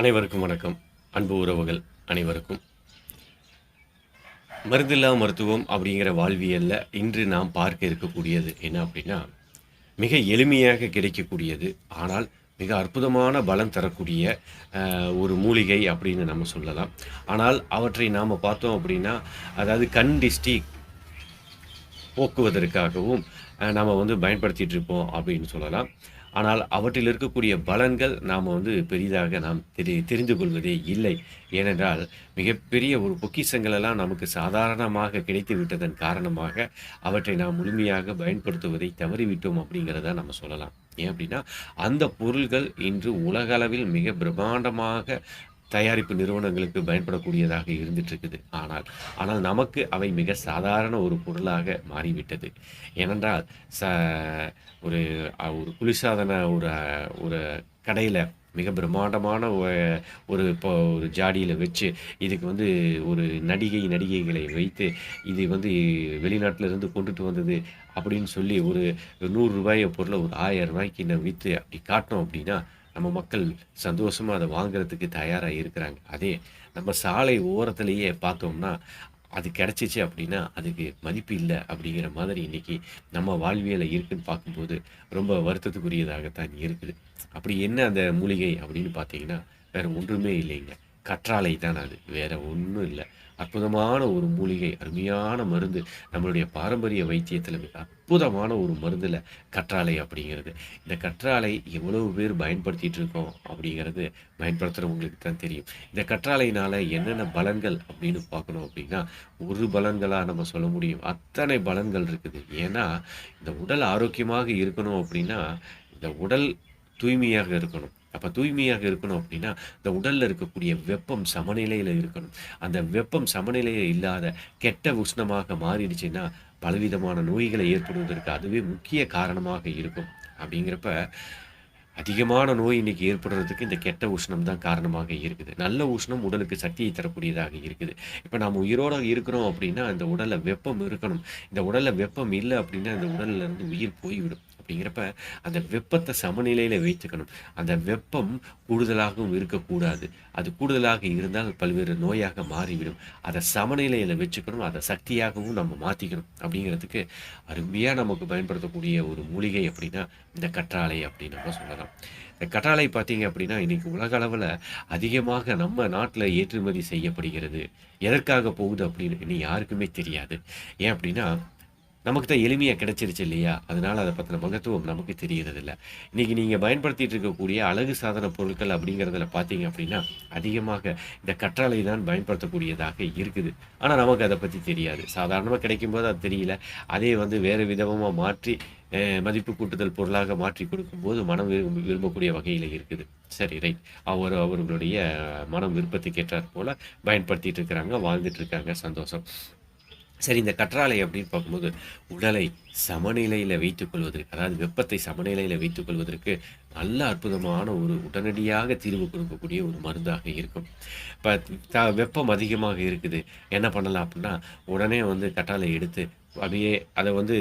அனைவருக்கும் வணக்கம். அன்பு உறவுகள் அனைவருக்கும். மருந்தில்லா மருத்துவம் அப்படிங்கிற வாழ்வியலில் இன்று நாம் பார்க்க இருக்கக்கூடியது என்ன அப்படின்னா மிக எளிமையாக கிடைக்கக்கூடியது ஆனால் மிக அற்புதமான பலம் தரக்கூடிய ஒரு மூலிகை அப்படின்னு நம்ம சொல்லலாம். ஆனால் அவற்றை நாம் பார்த்தோம் அப்படின்னா அதாவது கண் டிஸ்டி போக்குவதற்காகவும் நாம் வந்து பயன்படுத்திகிட்டு இருப்போம் அப்படின்னு சொல்லலாம். ஆனால் அவற்றில் இருக்கக்கூடிய பலன்கள் நாம் வந்து பெரிதாக நாம் தெரி தெரிந்து கொள்வதே இல்லை. ஏனென்றால் மிகப்பெரிய ஒரு பொக்கிஷங்களெல்லாம் நமக்கு சாதாரணமாக கிடைத்து விட்டதன் காரணமாக அவற்றை நாம் முழுமையாக பயன்படுத்துவதை தவறிவிட்டோம் அப்படிங்கிறத நம்ம சொல்லலாம். ஏன் அப்படின்னா அந்த பொருள்கள் இன்று உலகளவில் மிக பிரம்மாண்டமாக தயாரிப்பு நிறுவனங்களுக்கு பயன்படக்கூடியதாக இருந்துட்டு இருக்குது ஆனால் ஆனால் நமக்கு அவை மிக சாதாரண ஒரு பொருளாக மாறிவிட்டது. ஏனென்றால் ச ஒரு ஒரு குளிர்சாதன ஒரு ஒரு கடையில் மிக பிரம்மாண்டமான ஒரு இப்போ ஒரு ஜாடியில் வச்சு இதுக்கு வந்து ஒரு நடிகை நடிகைகளை வைத்து இது வந்து வெளிநாட்டிலிருந்து கொண்டுட்டு வந்தது அப்படின்னு சொல்லி ஒரு நூறுரூபாய பொருளை ஒரு ஆயிரம் ரூபாய்க்கு நான் விற்று அப்படி காட்டினோம் அப்படின்னா நம்ம மக்கள் சந்தோஷமாக அதை வாங்குறதுக்கு தயாராக இருக்கிறாங்க. அதே நம்ம சாலை ஓரத்துலேயே பார்த்தோம்னா அது கிடச்சிச்சு அப்படின்னா அதுக்கு மதிப்பு இல்லை அப்படிங்கிற மாதிரி இன்னைக்கு நம்ம வாழ்வியலை இருக்குன்னு பார்க்கும்போது ரொம்ப வருத்தத்துக்குரியதாகத்தான் இருக்குது. அப்படி என்ன அந்த மூலிகை அப்படின்னு பார்த்தீங்கன்னா வேற ஒன்றுமே இல்லைங்க. கற்றாழை தான் அது. வேற ஒன்றும் இல்லை. அற்புதமான ஒரு மூலிகை அருமையான மருந்து நம்மளுடைய பாரம்பரிய வைத்தியத்தில் மிக அற்புதமான ஒரு மருந்தில் கற்றாழை அப்படிங்கிறது. இந்த கற்றாழை எவ்வளவு பேர் பயன்படுத்திட்டு இருக்கோம் அப்படிங்கிறது பயன்படுத்துகிறவங்களுக்கு தான் தெரியும். இந்த கற்றாழையினால் என்னென்ன பலன்கள் அப்படின்னு பார்க்கணும் அப்படின்னா ஒரு பலன்களாக நம்ம சொல்ல முடியும். அத்தனை பலன்கள் இருக்குது. ஏன்னா இந்த உடல் ஆரோக்கியமாக இருக்கணும் அப்படின்னா இந்த உடல் தூய்மையாக இருக்கணும். அப்போ தூய்மையாக இருக்கணும் அப்படின்னா இந்த உடலில் இருக்கக்கூடிய வெப்பம் சமநிலையில் இருக்கணும். அந்த வெப்பம் சமநிலையில் இல்லாத கெட்ட உஷ்ணமாக மாறிடுச்சுன்னா பலவிதமான நோய்களை ஏற்படுவதற்கு அதுவே முக்கிய காரணமாக இருக்கும். அப்படிங்கிறப்ப அதிகமான நோய் இன்னைக்கு ஏற்படுறதுக்கு இந்த கெட்ட உஷ்ணம் தான் காரணமாக இருக்குது. நல்ல உஷ்ணம் உடலுக்கு சக்தியை தரக்கூடியதாக இருக்குது. இப்போ நாம் உயிரோடு இருக்கிறோம் அப்படின்னா இந்த உடலில் வெப்பம் இருக்கணும். இந்த உடலில் வெப்பம் இல்லை அப்படின்னா அந்த உடல்ல இருந்து உயிர் போய்விடும். அப்படிங்கிறப்ப அந்த வெப்பத்தை சமநிலையில் வைத்துக்கணும். அந்த வெப்பம் கூடுதலாகவும் இருக்கக்கூடாது. அது கூடுதலாக இருந்தால் பல்வேறு நோயாக மாறிவிடும். அதை சமநிலையில் வச்சுக்கணும். அதை சக்தியாகவும் நம்ம மாற்றிக்கணும் அப்படிங்கிறதுக்கு அருமையாக நமக்கு பயன்படுத்தக்கூடிய ஒரு மூலிகை அப்படின்னா இந்த கற்றாழை அப்படின்னு நம்ம சொல்லலாம். இந்த கற்றாழை பார்த்தீங்க அப்படின்னா இன்றைக்கி உலக அளவில் அதிகமாக நம்ம நாட்டில் ஏற்றுமதி செய்யப்படுகிறது. எதற்காக போகுது அப்படின்னு இன்னும் யாருக்குமே தெரியாது. ஏன் அப்படின்னா நமக்கு தான் எளிமையாக கிடைச்சிருச்சு இல்லையா? அதனால் அதை பற்றின மகத்துவம் நமக்கு தெரியறது இல்லை நீங்கள் பயன்படுத்திகிட்டு இருக்கக்கூடிய அழகு சாதன பொருட்கள் அப்படிங்கிறதுல பார்த்தீங்க அப்படின்னா அதிகமாக இந்த கற்றாழை தான் பயன்படுத்தக்கூடியதாக இருக்குது. ஆனால் நமக்கு அதை பற்றி தெரியாது. சாதாரணமாக கிடைக்கும்போது அது தெரியல. அதே வந்து வேறு விதமாக மாற்றி மதிப்பு கூட்டுதல் பொருளாக மாற்றி கொடுக்கும்போது மனம் விரும்ப விரும்பக்கூடிய வகையில் இருக்குது. சரி ரைட் அவர் அவர்களுடைய மனம் விருப்பத்துக்கு போல் பயன்படுத்திகிட்டு இருக்கிறாங்க வாழ்ந்துட்டு இருக்காங்க சந்தோஷம். சரி இந்த கற்றாழை அப்படின்னு பார்க்கும்போது உடலை சமநிலையில் வைத்துக்கொள்வதற்கு அதாவது வெப்பத்தை சமநிலையில் வைத்துக்கொள்வதற்கு நல்ல அற்புதமான ஒரு உடனடியாக தீர்வு கொடுக்கக்கூடிய ஒரு மருந்தாக இருக்கும். இப்போ த வெப்பம் அதிகமாக இருக்குது. என்ன பண்ணலாம் அப்படின்னா உடனே வந்து கற்றாழை எடுத்து அப்படியே அதை வந்து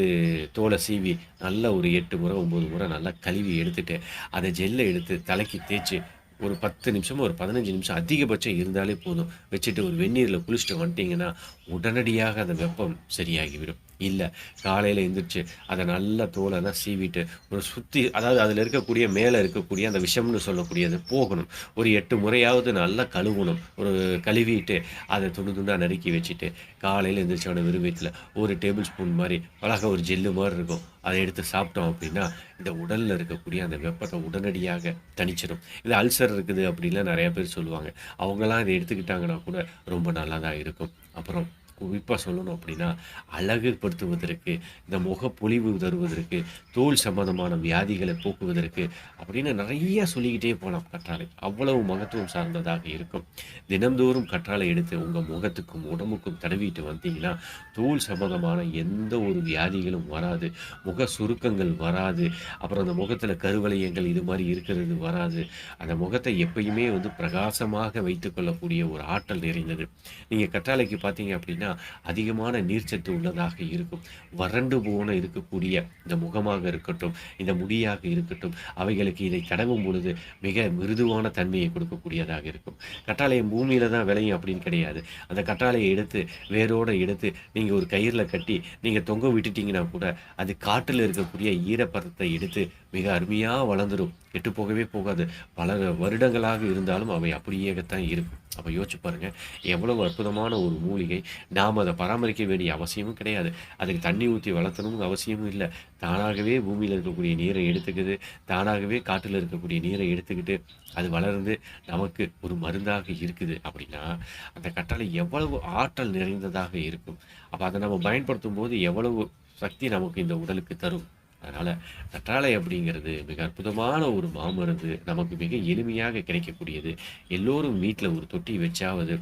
தோலை சீவி நல்ல ஒரு எட்டு முறை ஒம்பது முறை நல்லா கழுவி எடுத்துட்டு அதை ஜெல்லை எடுத்து தலைக்கு தேய்ச்சி ஒரு பத்து நிமிஷம் ஒரு பதினஞ்சு நிமிஷம் அதிகபட்சம் இருந்தாலே போதும். வச்சுட்டு ஒரு வெந்நீரில் குளிச்சுட்டு வந்துட்டீங்கன்னா உடனடியாக அந்த வெப்பம் சரியாகிவிடும். இல்லை. காலையில் எழுந்திரிச்சு அதை நல்லா தோலைனா சீவிட்டு ஒரு சுற்றி அதாவது அதில் இருக்கக்கூடிய மேலே இருக்கக்கூடிய அந்த விஷம்னு சொல்லக்கூடியது போகணும். ஒரு எட்டு முறையாவது நல்லா கழுவணும். ஒரு கழுவிட்டு அதை துண்டு துண்டாக நறுக்கி வச்சுட்டு காலையில் எந்திரிச்சோட விரும்பத்தில் ஒரு டேபிள் ஸ்பூன் மாதிரி அழகாக ஒரு ஜெல்லு மாதிரி இருக்கும். அதை எடுத்து சாப்பிட்டோம் அப்படின்னா இந்த உடலில் இருக்கக்கூடிய அந்த வெப்பத்தை உடனடியாக தணிச்சிடும் இது அல்சர் இருக்குது அப்படின்லாம் நிறைய பேர் சொல்லுவாங்க. அவங்கெல்லாம் இதை எடுத்துக்கிட்டாங்கன்னா கூட ரொம்ப நல்லா தான் இருக்கும். அப்புறம் குறிப்பாக சொல்லணும் அப்படின்னா அழகுபடுத்துவதற்கு இந்த முகப்பொழிவு தருவதற்கு தோல் சம்பந்தமான வியாதிகளை போக்குவதற்கு அப்படின்னு நிறைய சொல்லிக்கிட்டே போகலாம் கற்றாழை. அவ்வளவு மகத்துவம் சார்ந்ததாக இருக்கும். தினம்தோறும் கற்றாழை எடுத்து உங்கள் முகத்துக்கும் உடம்புக்கும் தடவிட்டு வந்தீங்கன்னா தோல் சம்பந்தமான எந்த ஒரு வியாதிகளும் வராது. முக சுருக்கங்கள் வராது. அப்புறம் அந்த முகத்தில் கருவளையங்கள் இது மாதிரி இருக்கிறது வராது. அந்த முகத்தை எப்பயுமே வந்து பிரகாசமாக வைத்துக்கொள்ளக்கூடிய ஒரு ஆற்றல் நிறைந்தது. நீங்கள் கற்றாழைக்கு பார்த்தீங்க அப்படின்னா அதிகமான நீர்ச்சத்து உள்ளதாக இருக்கும். வறண்டு போன இருக்கக்கூடிய இந்த முகமாக இருக்கட்டும் இந்த முடியாக இருக்கட்டும் அவைகளுக்கு இதை தடவும் பொழுது மிக மிருதுவான தன்மையை கொடுக்கக்கூடியதாக இருக்கும். கற்றாழையம் பூமியில தான் விளையும் அப்படின்னு கிடையாது. அந்த கட்டாளையை எடுத்து வேரோட எடுத்து நீங்கள் ஒரு கயிறில் கட்டி நீங்கள் தொங்க விட்டுட்டீங்கன்னா கூட அது காட்டில் இருக்கக்கூடிய ஈரப்பதத்தை எடுத்து மிக அருமையாக வளர்ந்துடும் கெட்டு போகவே போகாது. பல வருடங்களாக இருந்தாலும் அவை அப்படியேத்தான் இருக்கும். அப்போ யோசிச்சு பாருங்க. எவ்வளவு அற்புதமான ஒரு மூலிகை. நாம் அதை பராமரிக்க வேண்டிய அவசியமும் கிடையாது. அதுக்கு தண்ணி ஊற்றி வளர்த்தணும்னு அவசியமும் இல்லை. தானாகவே பூமியில் இருக்கக்கூடிய நீரை எடுத்துக்குது தானாகவே காட்டில் இருக்கக்கூடிய நீரை எடுத்துக்கிட்டு அது வளர்ந்து நமக்கு ஒரு மருந்தாக இருக்குது அப்படின்னா அந்த கட்டளை எவ்வளவு ஆற்றல் நிறைந்ததாக இருக்கும். அப்போ அதை நம்ம பயன்படுத்தும் போது எவ்வளவு சக்தி நமக்கு இந்த உடலுக்கு தரும்? அதனால் கற்றாழை அப்படிங்கிறது மிக அற்புதமான ஒரு மாமருந்து நமக்கு மிக எளிமையாக கிடைக்கக்கூடியது. எல்லோரும் வீட்டில் ஒரு தொட்டி வச்சாவது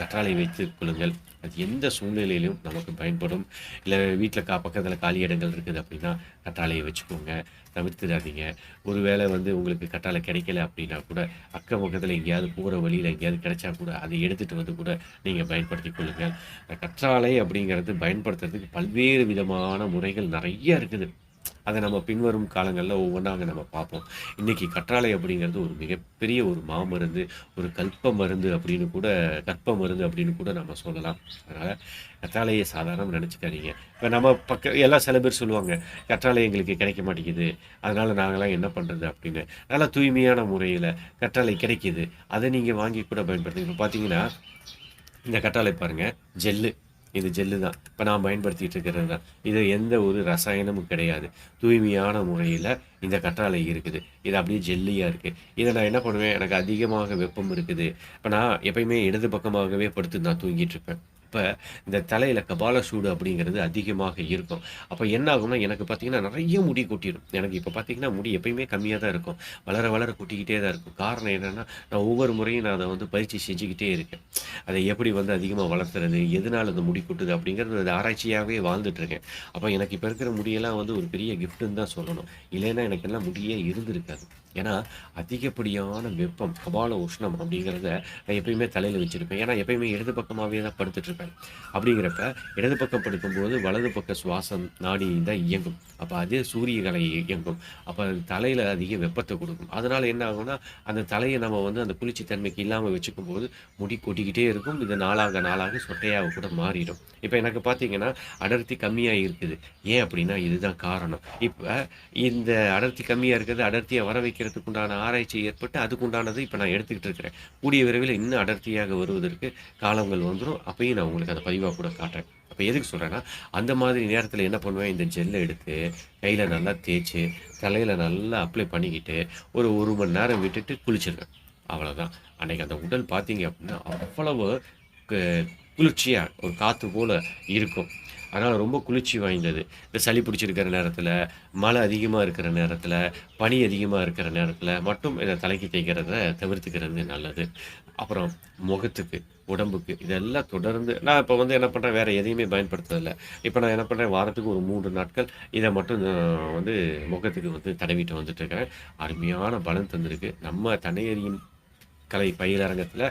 கற்றாழை வைத்துக் கொள்ளுங்கள். அது எந்த சூழ்நிலையிலும் நமக்கு பயன்படும். இல்லை வீட்டில் கா பக்கத்தில் காலி இடங்கள் இருக்குது அப்படின்னா கற்றாழையை வச்சுக்கோங்க. தவிர்த்துடாதீங்க. ஒருவேளை வந்து உங்களுக்கு கற்றாழை கிடைக்கல அப்படின்னா கூட அக்கம் பக்கத்தில் எங்கேயாவது போகிற வழியில் எங்கேயாவது கிடைச்சா கூட அதை எடுத்துகிட்டு வந்து கூட நீங்கள் பயன்படுத்தி கொள்ளுங்கள். கற்றாழை அப்படிங்கிறது பயன்படுத்துறதுக்கு பல்வேறு விதமான முறைகள் நிறைய இருக்குது. அதை நம்ம பின்வரும் காலங்களில் ஒவ்வொன்றாக நம்ம பார்ப்போம். இன்றைக்கி கற்றாழை அப்படிங்கிறது ஒரு மிகப்பெரிய ஒரு மாமருந்து ஒரு கல்ப மருந்து அப்படின்னு கூட கற்ப மருந்து அப்படின்னு கூட நம்ம சொல்லலாம். அதனால் கற்றாழையை சாதாரணம் நினச்சிக்காதீங்க. இப்போ நம்ம பக்க எல்லாம் சில பேர் சொல்லுவாங்க கற்றாழை எங்களுக்கு கிடைக்க மாட்டேங்குது. அதனால் நாங்களாம் என்ன பண்ணுறது அப்படின்னு. நல்லா தூய்மையான முறையில் கற்றாழை கிடைக்கிது. அதை நீங்கள் வாங்கி கூட பயன்படுத்துங்க இப்போ பார்த்தீங்கன்னா இந்த கற்றாழை பாருங்கள் ஜெல்லு. இது ஜெல்லு தான். இப்போ நான் பயன்படுத்திட்டு இருக்கிறது தான். இது எந்த ஒரு ரசாயனமும் கிடையாது. தூய்மையான முறையில் இந்த கற்றாழை இருக்குது. இது அப்படியே ஜெல்லியாக இருக்குது இதை நான் என்ன பண்ணுவேன்? எனக்கு அதிகமாக வெப்பம் இருக்குது. இப்போ நான் எப்பயுமே இடது பக்கமாகவே படுத்து நான் தூங்கிட்டு இருப்பேன். இப்போ இந்த தலையில் கபால சூடு அப்படிங்கிறது அதிகமாக இருக்கும். அப்போ என்ன ஆகும்னா எனக்கு பார்த்தீங்கன்னா நிறைய முடி கொட்டிடும். எனக்கு இப்போ பார்த்தீங்கன்னா முடி எப்பயுமே கம்மியாக தான் இருக்கும். வளர வளர கொட்டிக்கிட்டே தான் இருக்கும். காரணம் என்னென்னா நான் ஒவ்வொரு முறையும் நான் அதை வந்து பயிற்சி செஞ்சுக்கிட்டே இருக்கேன். அதை எப்படி வந்து அதிகமாக வளர்த்துறது எதனால் அந்த முடி கொட்டுது அப்படிங்கிறது அது ஆராய்ச்சியாகவே வாழ்ந்துட்டுருக்கேன் அப்போ எனக்கு இப்போ இருக்கிற முடியெல்லாம் வந்து ஒரு பெரிய கிஃப்ட்டுன்னு தான் சொல்லணும். இல்லைன்னா எனக்கு எல்லாம் முடியே இருந்திருக்காது. ஏன்னா அதிகப்படியான வெப்பம் கபால உஷ்ணம் அப்படிங்கிறத நான் எப்பயுமே தலையில் வச்சுருப்பேன். ஏன்னா எப்பயுமே இடது பக்கமாகவே தான் படுத்துட்ருப்பேன் அப்படிங்கிறப்ப இடது பக்கம் படுக்கும்போது வலது பக்க சுவாசம் நாடி தான் இயங்கும். அப்போ அதே சூரியகலை இயங்கும். அப்போ அது தலையில் அதிக வெப்பத்தை கொடுக்கும். அதனால் என்ன ஆகும்னா அந்த தலையை நம்ம வந்து அந்த குளிர்ச்சி தன்மைக்கு இல்லாமல் வச்சுக்கும் போது முடி கொட்டிக்கிட்டே இருக்கும். இது நாளாக நாளாக சொட்டையாக கூட மாறிடும். இப்போ எனக்கு பார்த்தீங்கன்னா அடர்த்தி கம்மியாக இருக்குது. ஏன் அப்படின்னா இதுதான் காரணம். இப்போ இந்த அடர்த்தி கம்மியாக இருக்கிறது அடர்த்தியை வர வைக்க உண்டான ஆராய்ச்சி ஏற்பட்டு அதுக்குண்டானது இப்போ நான் எடுத்துக்கிட்டு இருக்கிறேன். கூடிய விரைவில் இன்னும் அடர்த்தியாக வருவதற்கு காலங்கள் வந்துடும் அப்பயும் நான் உங்களுக்கு அதை பதிவாக கூட காட்டுறேன். அப்போ எதுக்கு சொல்கிறேன்னா அந்த மாதிரி நேரத்தில் என்ன பண்ணுவேன்? இந்த ஜெல்லை எடுத்து கையில் நல்லா தேய்ச்சி தலையில் நல்லா அப்ளை பண்ணிக்கிட்டு ஒரு ஒரு மணி நேரம் விட்டுட்டு குளிச்சிருவேன். அவ்வளோதான் அன்னைக்கு அந்த உடல் பார்த்தீங்க அப்படின்னா அவ்வளவு கு- ஒரு காற்று போல் இருக்கும். அதனால் ரொம்ப குளிர்ச்சி வாய்ந்தது. இந்த சளி பிடிச்சிருக்கிற நேரத்தில் மழை அதிகமாக இருக்கிற நேரத்தில் பனி அதிகமாக இருக்கிற நேரத்தில் மட்டும் இதை தலைக்கு தேய்க்கிறத தவிர்த்துக்கிறது நல்லது. அப்புறம் முகத்துக்கு உடம்புக்கு இதெல்லாம் தொடர்ந்து நான் இப்போ வந்து என்ன பண்ணுறேன் வேறு எதையுமே பயன்படுத்துறதில்ல. இப்போ நான் என்ன பண்ணுறேன் வாரத்துக்கு ஒரு மூன்று நாட்கள் இதை மட்டும் வந்து முகத்துக்கு வந்து தடவிட்டு வந்துட்டுருக்கிறேன் அருமையான பலன் தந்திருக்கு. நம்ம தன்னையறியும் கலை பயிலரங்கத்தில்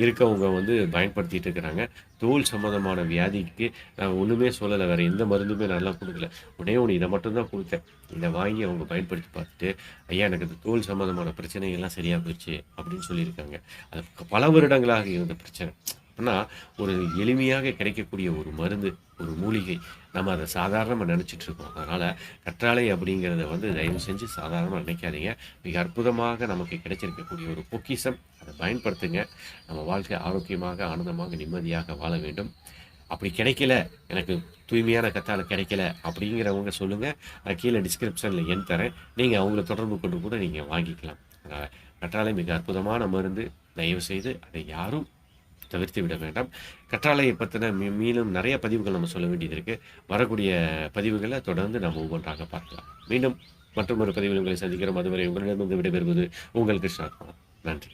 இருக்கவங்க வந்து பயன்படுத்திட்டு இருக்கிறாங்க. தோல் சம்மந்தமான வியாதிக்கு நான் ஒன்றுமே சொல்லலை. வேறு எந்த மருந்துமே நல்லா கொடுக்கல. உடனே ஒன்று இதை மட்டும்தான் கொடுத்தேன். இதை வாங்கி அவங்க பயன்படுத்தி பார்த்துட்டு ஐயா எனக்கு இந்த தோல் சம்மந்தமான பிரச்சனைகள்லாம் சரியாக போயிடுச்சு அப்படின்னு சொல்லியிருக்காங்க. அது பல வருடங்களாக இருந்த பிரச்சனை. அப்படின்னா ஒரு எளிமையாக கிடைக்கக்கூடிய ஒரு மருந்து ஒரு மூலிகை. நம்ம அதை சாதாரணமாக நினச்சிட்டு இருக்கோம். அதனால் கற்றாழை அப்படிங்கிறத வந்து தயவு செஞ்சு சாதாரணமாக நினைக்காதீங்க. மிக அற்புதமாக நமக்கு கிடைச்சிருக்கக்கூடிய ஒரு பொக்கிசம் அதை பயன்படுத்துங்க. நம்ம வாழ்க்கை ஆரோக்கியமாக ஆனந்தமாக நிம்மதியாக வாழ வேண்டும். அப்படி கிடைக்கல. எனக்கு தூய்மையான கத்தாழை கிடைக்கல அப்படிங்கிறவங்க சொல்லுங்கள் நான் கீழே டிஸ்கிரிப்ஷனில் எண் தரேன். நீங்கள் அவங்கள தொடர்பு கொண்டு கூட நீங்கள் வாங்கிக்கலாம். அதனால் கற்றாழை மிக அற்புதமான மருந்து. தயவு செய்து அதை யாரும் தவிர்த்து விட வேண்டாம். கற்றாழையை பற்றின மீ மீண்டும் நிறைய பதிவுகள் நம்ம சொல்ல வேண்டியது இருக்குது வரக்கூடிய பதிவுகளை தொடர்ந்து நம்ம ஒவ்வொன்றாக பார்க்கலாம். மீண்டும் மற்றொரு பதிவில் உங்களை சந்திக்கிறோம். அதுவரை உங்களிடமிருந்து விடைபெறுவது உங்கள் கிருஷ்ணா நன்றி.